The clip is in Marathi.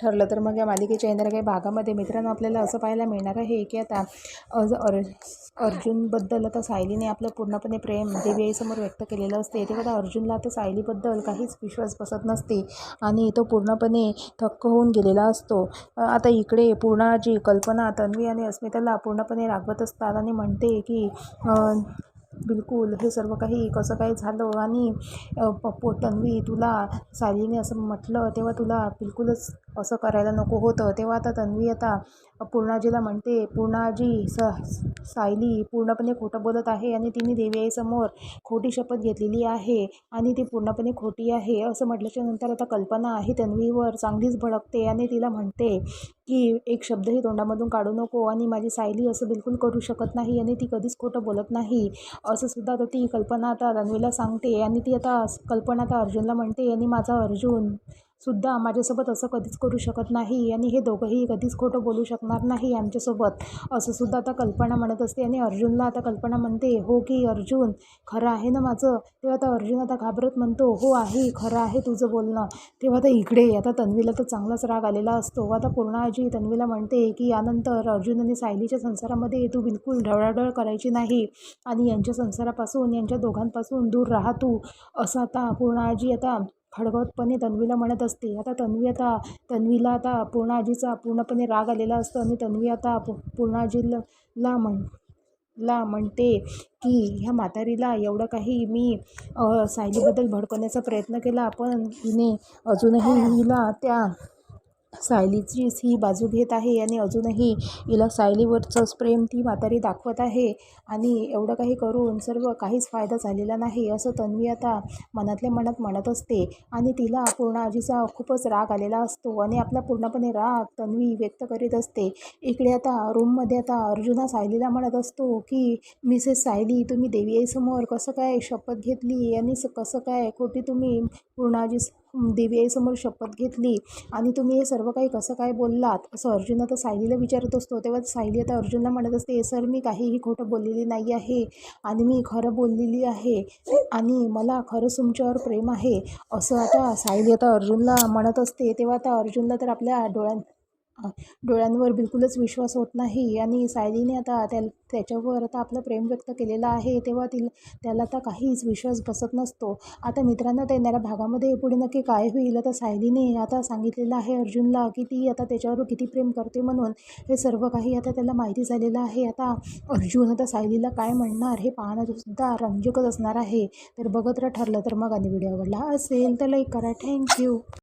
ठरलं तर मग या मालिकेच्या येणाऱ्या काही भागामध्ये मित्रांनो आपल्याला असं पाहायला मिळणार आहे की आता अर्ज अर अर्जुनबद्दल आता सायलीने आपलं पूर्णपणे प्रेम म्हणजे देवीआईसमोर व्यक्त केलेलं असते. तेव्हा आता अर्जुनला आता सायलीबद्दल काहीच विश्वास बसत नसते आणि तो पूर्णपणे थक्क होऊन गेलेला असतो. आता इकडे पूर्ण जी कल्पना तन्वी आणि अस्मिताला पूर्णपणे रागवत असतात आणि म्हणते की बिलकुल हे सर्व काही कसं काय झालं आणि पप्पो तन्वी तुला सायलीने असं म्हटलं तेव्हा तुला बिलकुलच असं करायला नको होतं. तेव्हा आता तन्वी आता पूर्णाजीला म्हणते पूर्णाजी स सायली पूर्णपणे खोटं बोलत आहे आणि तिने देवी आईसमोर खोटी शपथ घेतलेली आहे आणि ती पूर्णपणे खोटी आहे. असं म्हटल्याच्या नंतर आता कल्पना आहे तन्वीवर चांगलीच भडकते आणि तिला म्हणते की एक शब्दही तोंडामधून काढू नको आणि माझी सायली असं बिलकुल करू शकत नाही आणि ती कधीच खोटं बोलत नाही. असं सुद्धा तर ती कल्पना आता तन्वीला सांगते आणि ती आता कल्पना आता अर्जुनला म्हणते आणि माझा अर्जुन सुद्धा माझ्यासोबत असं कधीच करू शकत नाही आणि हे दोघंही कधीच खोटं बोलू शकणार नाही आमच्यासोबत. असं सुद्धा आता कल्पना म्हणत असते आणि अर्जुनला आता कल्पना म्हणते हो की अर्जुन खरं आहे ना माझं? तेव्हा आता अर्जुन आता घाबरत म्हणतो हो आहे खरं आहे तुझं बोलणं. तेव्हा आता इकडे आता तन्वीला तर चांगलाच राग आलेला असतो. आता पूर्ण आजी तन्वीला म्हणते की यानंतर अर्जुन आणि सायलीच्या संसारामध्ये तू बिलकुल ढवळाढवळ करायची नाही आणि यांच्या संसारापासून यांच्या दोघांपासून दूर राहा तू. असं आता पूर्ण आजी आता खडबडपणे तन्वीला म्हणत असते. आता तन्वी आता तन्वीला आता पूर्णाजीचा पूर्णपणे राग आलेला असतो आणि तन्वी आता पू पूर्णाजीला म्हण ला म्हणते की ह्या म्हातारीला एवढं काही मी सायलीबद्दल भडकवण्याचा प्रयत्न केला पण हिने अजूनही हिला त्या सायलीचीच ही बाजू घेत आहे आणि अजूनही हिला सायलीवरचंच प्रेम ती म्हातारी दाखवत आहे. आणि एवढं काही करून सर्व काहीच फायदा झालेला नाही असं तन्वी आता मनातल्या मनात म्हणत असते. आणि तिला पूर्ण आजीचा खूपच राग आलेला असतो आणि आपला पूर्णपणे राग तन्वी व्यक्त करीत असते. इकडे आता रूममध्ये आता अर्जुना सायलीला म्हणत असतो की मिसेस सायली तुम्ही देवी आईसमोर कसं काय शपथ घेतली आणि स कसं काय खोटी तुम्ही पूर्ण आजी देवी आईसमोर शपथ घेतली. आणि तुम्ही हे सर्व काही कसं काय बोललात? असं अर्जुन आता सायलीला विचारत असतो. तेव्हा सायली आता अर्जुनला म्हणत असते सर मी काहीही खोटं बोललेली नाही आहे. आणि मी खरं बोललेली आहे. आणि मला खरंच तुमच्यावर प्रेम आहे. असं आता सायली आता अर्जुनला म्हणत असते. तेव्हा आता अर्जुनला तर आपल्या डोळ्यां डोळ्यांवर बिलकुलच विश्वास होत नाही. आणि सायलीने आता त्या त्याच्यावर आता आपलं प्रेम व्यक्त केलेलं आहे. तेव्हा ती त्याला आता काहीच विश्वास बसत नसतो. आता मित्रांनो त्या येणाऱ्या भागामध्ये पुढे नक्की काय होईल? आता सायलीने आता सांगितलेलं आहे अर्जुनला की ती आता त्याच्यावर किती प्रेम करते म्हणून. हे सर्व काही आता त्याला माहिती झालेलं आहे. आता अर्जुन आता सायलीला काय म्हणणार हे पाहणं सुद्धा रंजकच असणार आहे. तर बघत ठरलं तर मग आणि व्हिडिओ आवडला असेल तर लाईक करा. थँक्यू